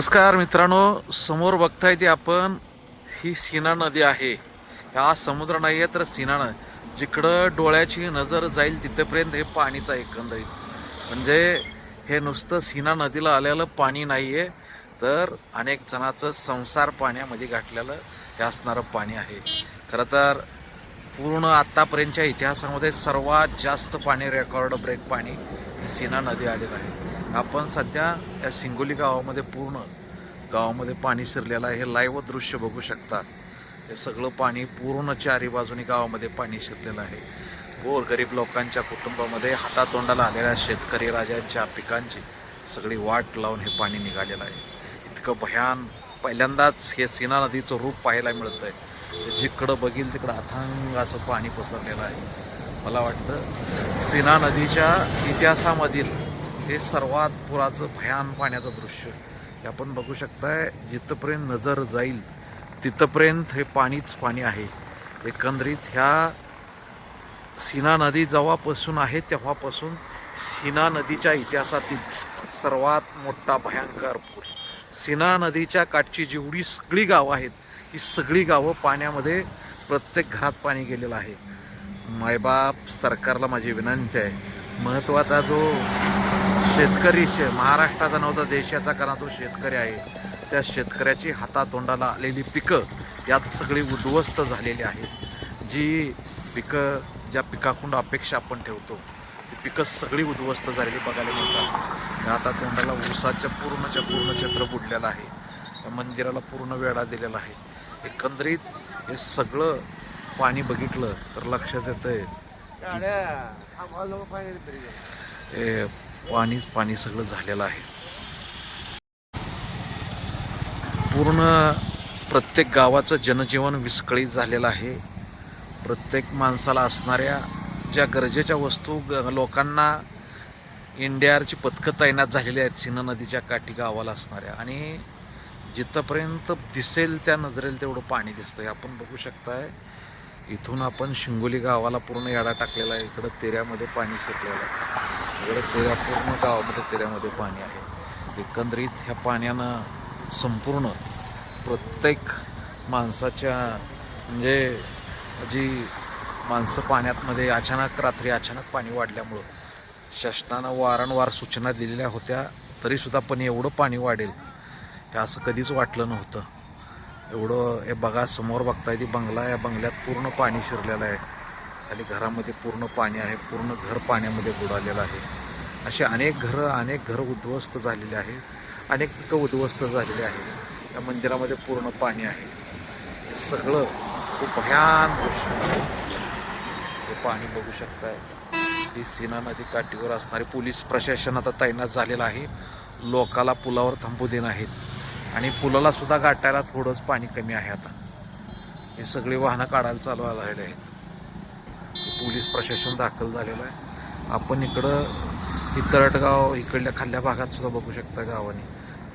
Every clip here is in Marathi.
नमस्कार मित्रांनो समोर बघताय ते आपण ही सीना नदी आहे. हा समुद्र नाही आहे तर सीना नदी जिकडं डोळ्याची नजर जाईल तिथेपर्यंत हे पाणीचा एकंदरीत. म्हणजे हे नुसतं सीना नदीला आलेलं पाणी नाही आहे तर अनेक जणाचं संसार पाण्यामध्ये गाठलेलं हे असणारं पाणी आहे. खरं तर पूर्ण आत्तापर्यंतच्या इतिहासामध्ये सर्वात जास्त पाणी रेकॉर्ड ब्रेक पाणी ही सीना नदी आलेलं आहे. आपण सध्या या सिंगोली गावामध्ये पूर्ण गावामध्ये पाणी शिरलेलं आहे. हे लाईव्ह दृश्य बघू शकता. हे सगळं पाणी पूर्ण चारी बाजूनी गावामध्ये पाणी शिरलेलं आहे. गोरगरीब लोकांच्या कुटुंबामध्ये हातातोंडाला आलेल्या शेतकरी राजांच्या पिकांची सगळी वाट लावून हे पाणी निघालेलं आहे. इतकं भयान पहिल्यांदाच हे सीना नदीचं रूप पाहायला मिळतं आहे जिकडं बघील तिकडं अथांग असं पाणी पसरलेलं आहे. मला वाटतं सीना नदीच्या इतिहासामधील हे सर्वात पुराचं भयान पाण्याचं दृश्य. हे आपण बघू शकताय जिथंपर्यंत नजर जाईल तिथंपर्यंत हे पाणीच पाणी आहे. एकंदरीत ह्या सीना नदी जेव्हापासून आहे तेव्हापासून सीना नदीच्या इतिहासातील सर्वात मोठा भयंकर पूर. सीना नदीच्या काठची जेवढी सगळी गावं आहेत ही सगळी गावं पाण्यामध्ये प्रत्येक घरात पाणी गेलेलं आहे. मायबाप सरकारला माझी विनंती आहे. महत्त्वाचा जो शेतकरी शे महाराष्ट्राचा नव्हता देशाचा कारण तो शेतकरी आहे. त्या शेतकऱ्याची हातातोंडाला आलेली पिकं यात सगळी उद्ध्वस्त झालेली आहेत. जी पिकं ज्या पिकाकडून अपेक्षा आपण ठेवतो ती पिकं सगळी उद्ध्वस्त झालेली बघायला मिळतात. हातातोंडाला ऊसाच्या पूर्णच्या पूर्ण चित्र बुडलेलं आहे. त्या मंदिराला पूर्ण वेढा दिलेला आहे. एकंदरीत हे सगळं पाणी बघितलं तर लक्षात येतंय हे पाणीच पाणी सगळं झालेलं आहे. पूर्ण प्रत्येक गावाचं जनजीवन विस्कळीत झालेलं आहे. प्रत्येक माणसाला असणाऱ्या ज्या गरजेच्या वस्तू ग- लोकांना इंडियाची पथकं तैनात झालेली आहेत सिन्हा नदीच्या काठी गावाला असणाऱ्या. आणि जिथंपर्यंत दिसेल त्या नजरेल तेवढं पाणी दिसतं आहे आपण बघू शकताय इथून आपण शिंगोली गावाला पूर्ण याडा टाकलेला आहे. इकडं तेऱ्यामध्ये पाणी शिरलेलं आहे. इकडं तेऱ्या पूर्ण गावामध्ये तेऱ्यामध्ये पाणी आहे. एकंदरीत ह्या पाण्यानं संपूर्ण प्रत्येक माणसाच्या म्हणजे जी माणसं पाण्यातमध्ये अचानक रात्री अचानक पाणी वाढल्यामुळं शासनानं वारंवार सूचना दिलेल्या होत्या तरीसुद्धा पण एवढं पाणी वाढेल हे असं कधीच वाटलं नव्हतं. एवढं हे बघा समोर बघताय ती बंगला या बंगल्यात पूर्ण पाणी शिरलेलं आहे. खाली घरामध्ये पूर्ण पाणी आहे पूर्ण घर पाण्यामध्ये बुडालेलं आहे. असे अनेक घरं अनेक घरं उद्ध्वस्त झालेले आहेत. अनेक पिकं उद्ध्वस्त झालेली आहेत. या मंदिरामध्ये पूर्ण पाणी आहे. हे सगळं खूप भयान दृश्य हे पाणी बघू शकताय. ही सीना नदी काठीवर असणारे पोलीस प्रशासन आता तैनात झालेलं आहे. लोकाला पुलावर थांबू देणं आहेत आणि पुलाला सुद्धा गाठायला थोडंच पाणी कमी आहे आता. हे सगळी वाहनं काढायला चालू झालेले आहेत. पोलीस प्रशासन दाखल झालेलं आहे. आपण इकडं ही तरटगाव इकडल्या खाल्ल्या भागात सुद्धा बघू शकता गावाने.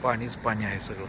पाणीच पाणी आहे सगळं.